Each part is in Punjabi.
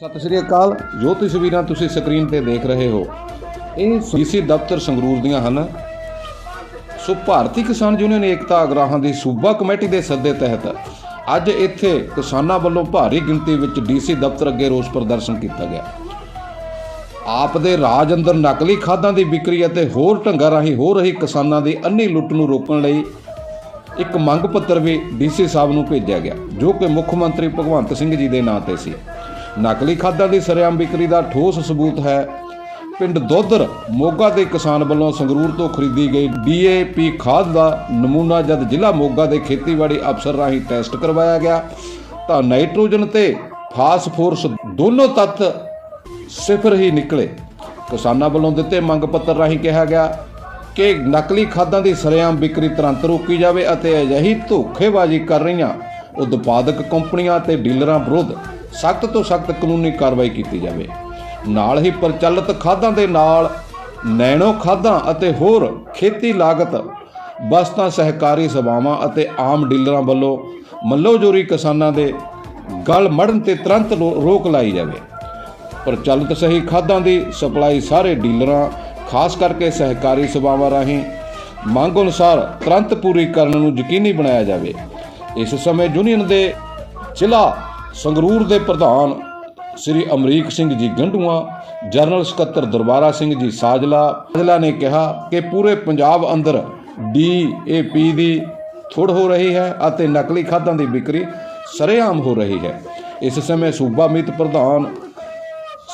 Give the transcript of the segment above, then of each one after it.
ਸਤਿ ਸ਼੍ਰੀ ਅਕਾਲ। ਜੋ ਤਸਵੀਰਾਂ ਤੁਸੀਂ ਸਕਰੀਨ ਤੇ ਦੇਖ ਰਹੇ ਹੋ, ਇਹ ਡੀਸੀ ਦਫ਼ਤਰ ਸੰਗਰੂਰ ਦੀਆਂ ਹਨ। ਸੋ ਭਾਰਤੀ ਕਿਸਾਨ ਯੂਨੀਅਨ ਏਕਤਾ ਅਗਰਾਹਾਂ ਦੀ ਸੂਬਾ ਕਮੇਟੀ ਦੇ ਸੱਦੇ ਤਹਿਤ ਅੱਜ ਇੱਥੇ ਕਿਸਾਨਾਂ ਵੱਲੋਂ ਭਾਰੀ ਗਿਣਤੀ ਵਿੱਚ ਡੀਸੀ ਦਫ਼ਤਰ ਅੱਗੇ ਰੋਸ ਪ੍ਰਦਰਸ਼ਨ ਕੀਤਾ ਗਿਆ। ਆਪ ਦੇ ਰਾਜ ਅੰਦਰ ਨਕਲੀ ਖਾਦਾਂ ਦੀ ਵਿਕਰੀ ਅਤੇ ਹੋਰ ਢੰਗਾਂ ਰਾਹੀਂ ਹੋ ਰਹੀ ਕਿਸਾਨਾਂ ਦੀ ਅੰਨੀ ਲੁੱਟ ਨੂੰ ਰੋਕਣ ਲਈ ਇੱਕ ਮੰਗ ਪੱਤਰ ਵੀ ਡੀਸੀ ਸਾਹਿਬ ਨੂੰ ਭੇਜਿਆ ਗਿਆ, ਜੋ ਕਿ ਮੁੱਖ ਮੰਤਰੀ ਭਗਵੰਤ ਸਿੰਘ ਜੀ ਦੇ ਨਾਂ ਤੇ ਸੀ। ਨਕਲੀ ਖਾਦਾਂ ਦੀ ਸਰੇਆਮ ਵਿਕਰੀ ਦਾ ਠੋਸ ਸਬੂਤ ਹੈ। ਪਿੰਡ ਦੋਦਰ ਮੋਗਾ ਦੇ ਕਿਸਾਨ ਵੱਲੋਂ ਸੰਗਰੂਰ ਤੋਂ ਖਰੀਦੀ ਗਈ ਡੀਏਪੀ ਖਾਦ ਦਾ ਨਮੂਨਾ ਜਦ ਜ਼ਿਲ੍ਹਾ ਮੋਗਾ ਦੇ ਖੇਤੀਬਾੜੀ ਅਫਸਰ ਰਾਹੀਂ ਟੈਸਟ ਕਰਵਾਇਆ ਗਿਆ ਤਾਂ ਨਾਈਟ੍ਰੋਜਨ ਤੇ ਫਾਸਫੋਰਸ ਦੋਨੋਂ ਤੱਤ ਸਿਫਰ ਹੀ ਨਿਕਲੇ। ਕਿਸਾਨਾਂ ਵੱਲੋਂ ਦਿੱਤੇ ਮੰਗ ਪੱਤਰ ਰਾਹੀਂ ਕਿਹਾ ਗਿਆ ਕਿ ਨਕਲੀ ਖਾਦਾਂ ਦੀ ਸਰੇਆਮ ਵਿਕਰੀ ਤੁਰੰਤ ਰੋਕੀ ਜਾਵੇ ਅਤੇ ਅਜਿਹੀ ਧੋਖੇਬਾਜ਼ੀ ਕਰ ਰਹੀਆਂ ਉਤਪਾਦਕ ਕੰਪਨੀਆਂ ਅਤੇ ਡੀਲਰਾਂ ਵਿਰੁੱਧ ਸਖਤ ਤੋਂ ਸਖਤ ਕਾਨੂੰਨੀ ਕਾਰਵਾਈ ਕੀਤੀ ਜਾਵੇ। ਨਾਲ ਹੀ ਪ੍ਰਚਲਿਤ ਖਾਦਾਂ ਦੇ ਨਾਲ ਨੈਣੋ ਖਾਦਾਂ ਅਤੇ ਹੋਰ ਖੇਤੀ ਲਾਗਤ ਵਸਤਾਂ ਸਹਿਕਾਰੀ ਸਭਾਵਾਂ ਅਤੇ ਆਮ ਡੀਲਰਾਂ ਵੱਲੋਂ ਮੱਲੋਜੋਰੀ ਕਿਸਾਨਾਂ ਦੇ ਗਲ ਮੜਨ ਤੇ ਤੁਰੰਤ ਰੋ- ਰੋਕ ਲਾਈ ਜਾਵੇ। ਪ੍ਰਚਲਿਤ ਸਹੀ ਖਾਦਾਂ ਦੀ ਸਪਲਾਈ ਸਾਰੇ ਡੀਲਰਾਂ, ਖਾਸ ਕਰਕੇ ਸਹਿਕਾਰੀ ਸਭਾਵਾਂ ਰਾਹੀਂ ਮੰਗ ਅਨੁਸਾਰ ਤੁਰੰਤ ਪੂਰੀ ਕਰਨ ਨੂੰ ਯਕੀਨੀ ਬਣਾਇਆ ਜਾਵੇ। ਇਸ ਸਮੇਂ ਯੂਨੀਅਨ ਦੇ ਜ਼ਿਲ੍ਹਾ ਸੰਗਰੂਰ ਦੇ ਪ੍ਰਧਾਨ ਸ੍ਰੀ ਅਮਰੀਕ ਸਿੰਘ ਜੀ ਗੰਢੂਆਂ ਜਨਰਲ ਸਕੱਤਰ ਦਰਬਾਰਾ ਸਿੰਘ ਜੀ ਸਾਜਲਾ ਸਾਜਲਾ ਨੇ ਕਿਹਾ ਕਿ ਪੂਰੇ ਪੰਜਾਬ ਅੰਦਰ ਡੀਏਪੀ ਦੀ ਥੁੜ ਹੋ ਰਹੀ ਹੈ ਅਤੇ ਨਕਲੀ ਖਾਦਾਂ ਦੀ ਵਿਕਰੀ ਸਰੇਆਮ ਹੋ ਰਹੀ ਹੈ। ਇਸ ਸਮੇਂ ਸੂਬਾ ਮੀਤ ਪ੍ਰਧਾਨ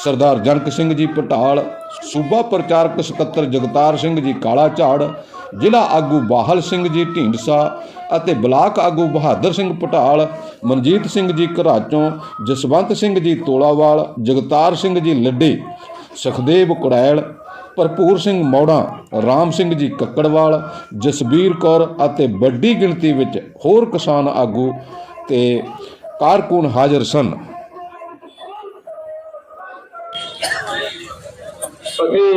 ਸਰਦਾਰ ਜਨਕ ਸਿੰਘ ਜੀ ਪਟਾਲ, ਸੂਬਾ ਪ੍ਰਚਾਰਕ ਸਕੱਤਰ ਜਗਤਾਰ ਸਿੰਘ ਜੀ ਕਾਲਾ ਝਾੜ ਜ਼ਿਲ੍ਹਾ ਆਗੂ ਬਾਹਲ ਸਿੰਘ ਜੀ ਢੀਂਡਸਾ ਅਤੇ ਬਲਾਕ ਆਗੂ ਬਹਾਦਰ ਸਿੰਘ ਪਟਾਲ, ਮਨਜੀਤ ਸਿੰਘ ਜੀ ਘਰਾਚੋਂ, ਜਸਵੰਤ ਸਿੰਘ ਜੀ ਤੋਲਾਵਾਲ, ਜਗਤਾਰ ਸਿੰਘ ਜੀ ਲੱਡੀ, ਸੁਖਦੇਵ ਕੁੜੈਲ, ਭਰਪੂਰ ਸਿੰਘ ਮੌੜਾ, ਰਾਮ ਸਿੰਘ ਜੀ ਕੱਕੜਵਾਲ, ਜਸਬੀਰ ਕੌਰ ਅਤੇ ਵੱਡੀ ਗਿਣਤੀ ਵਿੱਚ ਹੋਰ ਕਿਸਾਨ ਆਗੂ ਤੇ ਕਾਰਕੁਨ ਹਾਜ਼ਰ ਸਨ। ਅਸੀਂ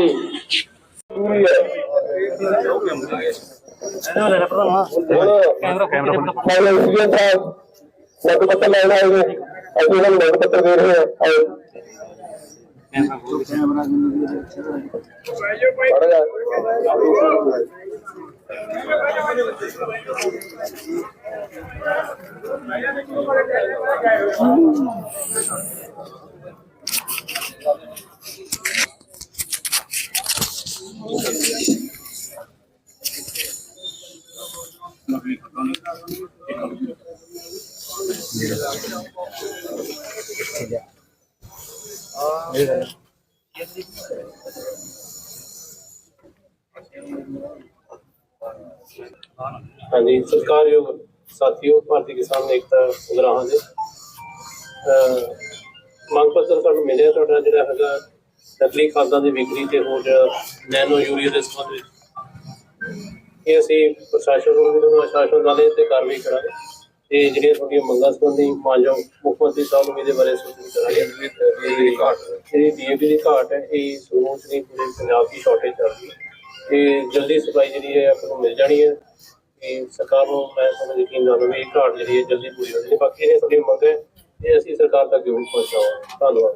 ਪੂਰੀ ਹੈ ਕੈਮਰਾ ਕੈਮਰਾ ਸਾਹਿਬ ਲੱਗ ਪੱਤਰ ਲੈਣ ਆਏ ਨੇ ਅਸੀਂ ਉਹਨਾਂ ਨੂੰ ਲੱਗ ਪੱਤਰ ਦੇ ਰਹੇ ਹਾਂ ਆਓ ਹਾਂਜੀ ਸਤਿਕਾਰਯੋਗ ਸਾਥੀਓ, ਭਾਰਤੀ ਕਿਸਾਨ ਏਕਤਾ ਉਗਰਾਹਾਂ ਦੇ। ਅਹ, ਮੰਗ ਪੱਤਰ ਤੁਹਾਨੂੰ ਮਿਲਿਆ ਤੁਹਾਡਾ, ਜਿਹੜਾ ਹੈਗਾ ਨਕਲੀ ਖਾਦਾਂ ਦੀ ਵਿਕਰੀ ਤੇ ਹੋਰ ਨੈਨੋ ਯੂਰੀਆ ਦੇ ਸੰਬੰਧ ਵਿੱਚ। ਇਹ ਅਸੀਂ ਪ੍ਰਸ਼ਾਸਨ ਨੂੰ ਵੀ ਤੁਹਾਨੂੰ ਆਸ਼ਵਾਸਨ ਦਿੰਦੇ ਤੇ ਕਾਰਵਾਈ ਕਰਾਂਗੇ ਤੇ ਜਿਹੜੀਆਂ ਤੁਹਾਡੀਆਂ ਮੰਗਾਂ ਸੰਬੰਧੀ ਮਾਨਯੋਗ ਮੁੱਖ ਮੰਤਰੀ ਸਾਹਿਬ ਨੂੰ ਇਹਦੇ ਬਾਰੇ ਸੂਚਿਤ ਕਰਾਂਗੇ। ਜਿਹੜੀ ਘਾਟ ਜਿਹੜੀ ਦੀ ਘਾਟ ਹੈ ਇਹ ਸੋਚ ਨਹੀਂ ਪੂਰੇ ਪੰਜਾਬ ਦੀ ਸ਼ਾਰਟੇਜ ਚੱਲ ਰਹੀ ਹੈ। ਤੇ ਜਲਦੀ ਸਪਲਾਈ ਜਿਹੜੀ ਹੈ ਆਪਾਂ ਨੂੰ ਮਿਲ ਜਾਣੀ ਹੈ। ਤੇ ਸਰਕਾਰ ਨੂੰ ਮੈਂ ਤੁਹਾਨੂੰ ਯਕੀਨ ਦਿਲਾਉਂਦਾ ਵੀ ਇਹ ਘਾਟ ਜਿਹੜੀ ਹੈ ਜਲਦੀ ਪੂਰੀ ਹੋ ਜਾਣੀ ਬਾਕੀ ਇਹ ਤੁਹਾਡੀ ਮੰਗ ਹੈ ਇਹ ਅਸੀਂ ਸਰਕਾਰ ਤੱਕ ਜ਼ਰੂਰ ਪਹੁੰਚਾਵਾਂਗੇ। ਧੰਨਵਾਦ।